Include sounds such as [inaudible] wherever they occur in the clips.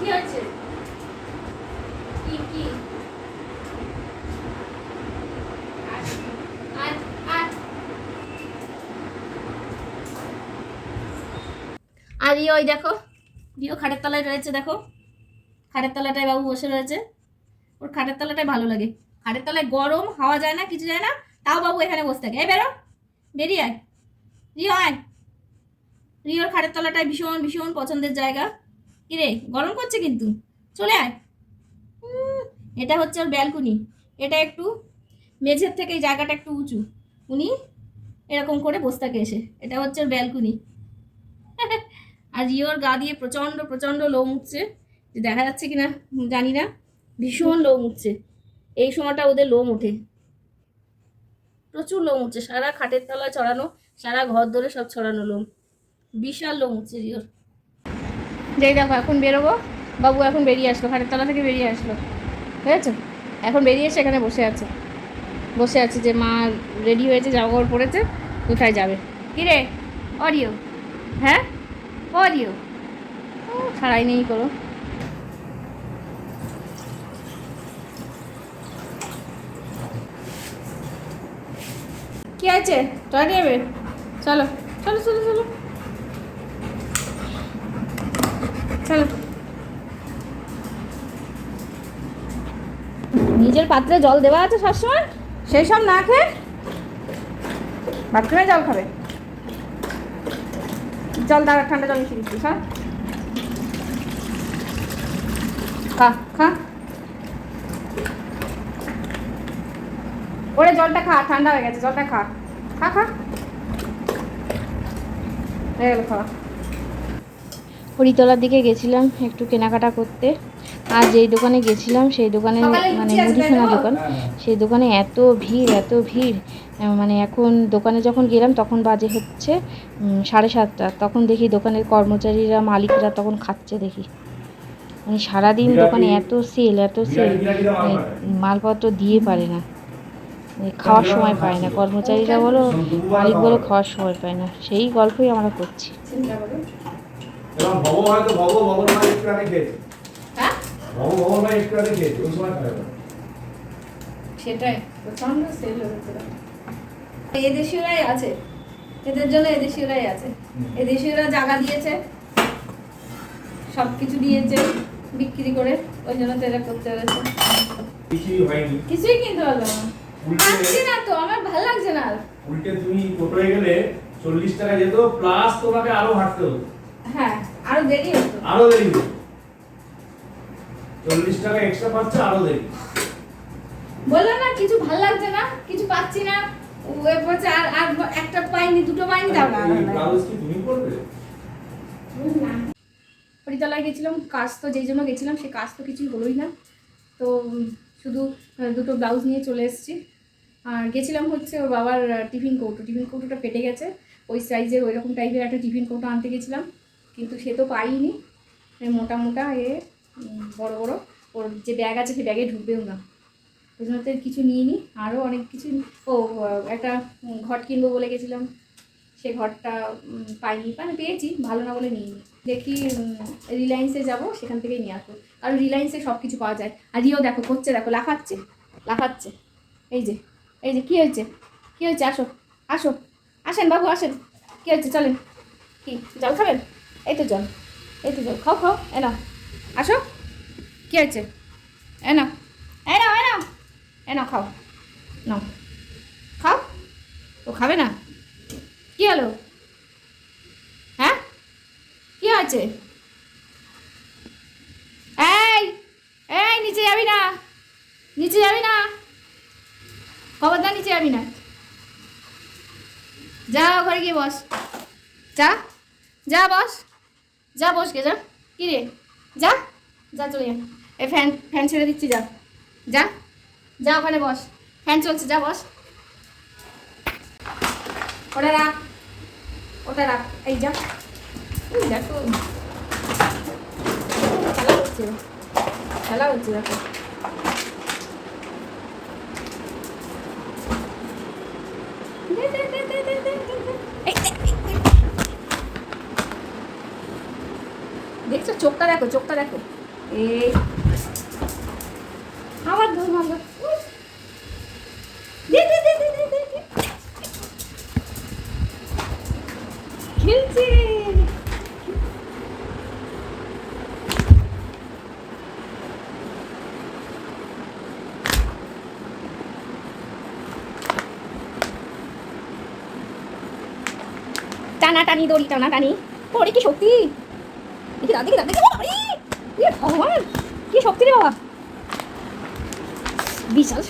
আর ইয়ে ওই দেখো রিও খাটের তলায় রয়েছে দেখো। খাটের তলাটায় বাবু বসে রয়েছে। ওর খাটের তলাটাই ভালো লাগে। খাটের তলায় গরম, হাওয়া যায় না, কিছু যায় না, তাও বাবু এখানে বসে থাকে। এ বেরো, বেরিয়ে আয়। রিও আয়। রিওর খাটের তলাটায় ভীষণ ভীষণ পছন্দের জায়গা। কিরে, গরম করছে কিন্তু। চলে আয়। এটা হচ্ছে ওর ব্যালকনি। এটা একটু মেঝের থেকে এই জায়গাটা একটু উঁচু। উনি এরকম করে বসে থাকে এসে। এটা হচ্ছে ওর ব্যালকনি। [laughs] আর রিওর গা দিয়ে প্রচণ্ড প্রচণ্ড লোম উঠছে। যে দেখা যাচ্ছে কি না জানি না। ভীষণ লোম উঠছে। এই সময়টা ওদের লোম ওঠে। প্রচুর লোম উঠছে। সারা খাটের তলায় ছড়ানো, সারা ঘর ধরে সব ছড়ানো লোম। বিশাল লোম উঠছে রিওর যেই দেখো, এখন বেরোবো। বাবু এখন বেরিয়ে আসলো খাটের তলা থেকে বেরিয়ে আসলো। বুঝেছ? এখন বেরিয়ে এসে এখানে বসে আছে। বসে আছে যে, মা রেডি হয়েছে, জামা কাপড় পরেছে, কোথায় যাবে? কী রে অডিও হ্যাঁ অডিও ছাড়াই নেই করো কি আছে? টয়লেট যাবে? চলো চলো চলো চলো। নিজের পাত্রে জল দেওয়া আছে সবসময়? সেই সব না খেয়ে বাথরুমে জল খাবে। জল দাঁড়া ঠান্ডা জল মিশিয়ে দিচ্ছিস হ্যাঁ খা খা। ওরে জলটা খা, ঠান্ডা হয়ে গেছে, জলটা খা। খা খা। খাওয়া হরিতলার দিকে গেছিলাম একটু কেনাকাটা করতে। আর যেই দোকানে গেছিলাম সেই দোকানে মানে মুদিখানা দোকান সেই দোকানে এত ভিড় এত ভিড় মানে এখন দোকানে যখন গেলাম তখন বাজে হচ্ছে সাড়ে সাতটা। তখন দেখি দোকানের কর্মচারীরা মালিকরা তখন খাচ্ছে দেখি। মানে সারাদিন দোকানে এত সেল এত সেল মালপত্র দিয়ে পারে না। মানে খাওয়ার সময় পায় না। কর্মচারীরা বলো মালিক বলো খাওয়ার সময় পায় না। সেই গল্পই আমরা করছি। এবং ভব হয়তো ভব ভবন ভাই একটু আগে খেয়েছে। হ্যাঁ? ভব ভবন ভাই একটু আগে খেয়েছে ওই সময় খাবে সেটাই প্রচণ্ড সেল এদেশীয়রাই আছে এদের জন্য এদেশীয়রাই আছে। এদেশীয়রা জায়গা দিয়েছে সব কিছু দিয়েছে বিক্রি করে ওই জন্য তো এরা করতে পেরেছে। কিছুই হয়নি। কিছুই কিনতে পারল না। উল্টে না তো আমার ভালো লাগছে না। উল্টে তুমি টোটোয় গেলে চল্লিশ টাকা যেত প্লাস তোমাকে আরও হাঁটতে হতো। হ্যাঁ। আরও দেরি হতো। আরও দেরি হতো। চল্লিশ টাকা এক্সট্রা পাচ্ছে আরও দেরি। বলল না কিছু ভালো লাগছে না কিছু পাচ্ছি না। ও বলছে আর আর একটা পাইনি দুটো পাইনি দাও না কাগজ কি তুমি করবে? হরিতলায় গেছিলাম কাজ তো যেই জন্য গেছিলাম সে কাজ তো কিছুই হলোই না। তো শুধু দুটো ব্লাউজ নিয়ে চলে এসেছি। আর গেছিলাম হচ্ছে ওর বাবার টিফিন কৌটো। টিফিন কৌটোটা ফেটে গেছে। ওই সাইজের ওই রকম টাইপের একটা টিফিন কৌটো আনতে গেছিলাম। কিন্তু সে তো পাইনি। মোটা মোটা এ বড় বড়। ওর যে ব্যাগ আছে সে ব্যাগে ঢুকবেও না। ওই জন্য তো কিছু নিয়ে নিই আরও অনেক কিছু ও, একটা ঘট কিনবো বলে গেছিলাম। সে ঘরটা পাইনি। মানে পেয়েছি, ভালো না বলে নিইনি। দেখি রিলায়েন্সে যাব, সেখান থেকেই নিয়ে আসব। আর রিলায়েন্সে সব কিছু পাওয়া যায়। আর রিও দেখো, করছে, দেখো, লাফাচ্ছে লাফাচ্ছে। এই যে এই যে, কী হয়েছে? কী হয়েছে? আসো আসো। আসেন বাবু, আসেন। কী হয়েছে? চলেন। কি, জল খাবেন? এই তো জল, এই তো জল। খাও খাও, এ নাও। আসো। কী হয়েছে? এ নাও এ নাও এ নাও। এ নাও, খাও। নাও। খাও। ও খাবে না? কী হলো? হ্যাঁ? কী আছে এই এই, নিচে যাবি না। নিচে যাবি না। খবর খবরদার নিচে যাবি না। যা, ঘরে গিয়ে বস। যা যা, বস। যা বসকে যা। কি রে? যা। যা, চলে যা। এ ফ্যান ফ্যান ছেড়ে দিচ্ছি, যা। যা। যা ওখানে বস। ফ্যান চলছে, যা বস। ওটা রাখ। ওটা রাখ। এই যা। খেলা হচ্ছে। খেলা হচ্ছে, দেখো। দেখছ? চোখটা দেখো চোখটা দেখো। এই আবার দৌড়। খেলছে। টানা টানি দড়ি টানা টানি ওরে কি শক্তি? দেখি দেখি দেখি ভগবান, কি শক্তি রে বাবা। বিশাল।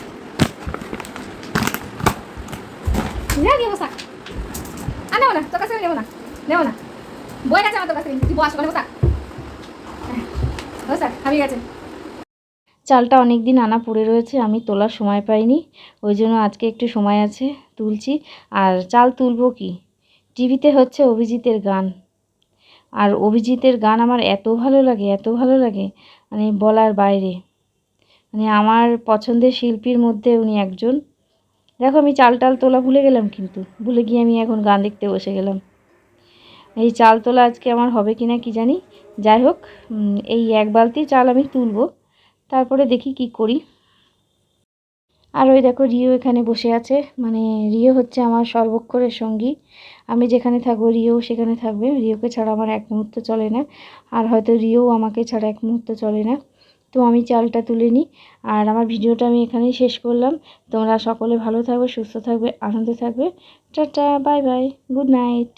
না নিয়ে বসা আ নেব না, তোর কাছে আমি নেব না নেব না। বই গেছে আমার তোর কাছে তুই বসা খাবি গেছে। চালটা অনেক দিন আনা পড়ে রয়েছে, আমি তোলার সময় পাইনি, ওই জন্য আজকে একটু সময় আছে, তুলছি। আর চাল তুলবো কি? টিভিতে হচ্ছে অভিজিতের গান। আর অভিজিতের গান আমার এত ভালো লাগে, এত ভালো লাগে মানে বলার বাইরে। মানে আমার পছন্দের শিল্পীর মধ্যে উনি একজন। দেখো আমি চাল টাল তোলা ভুলে গেলাম কিন্তু, ভুলে গিয়ে আমি এখন গান দেখতে বসে গেলাম। এই চাল তোলা আজকে আমার হবে কি না কি জানি? যাই হোক এই এক বালতি চাল আমি তুলবো, তারপরে দেখি কি করি। আর ওই দেখো রিও এখানে বসে আছে। মানে রিও হচ্ছে আমার সর্বক্ষণের সঙ্গী। আমি যেখানে থাকব, রিও সেখানে থাকবে। রিওকে ছাড়া আমার এক মুহূর্ত চলে না। আর হয়তো রিও আমাকে ছাড়া এক মুহূর্ত চলে না। তো আমি চালটা তুলে নিই। আর আমার ভিডিওটা আমি এখানেই শেষ করলাম। তোমরা সকলে ভালো থাকবে, সুস্থ থাকবে, আনন্দে থাকবে। Tata, bye bye, good night.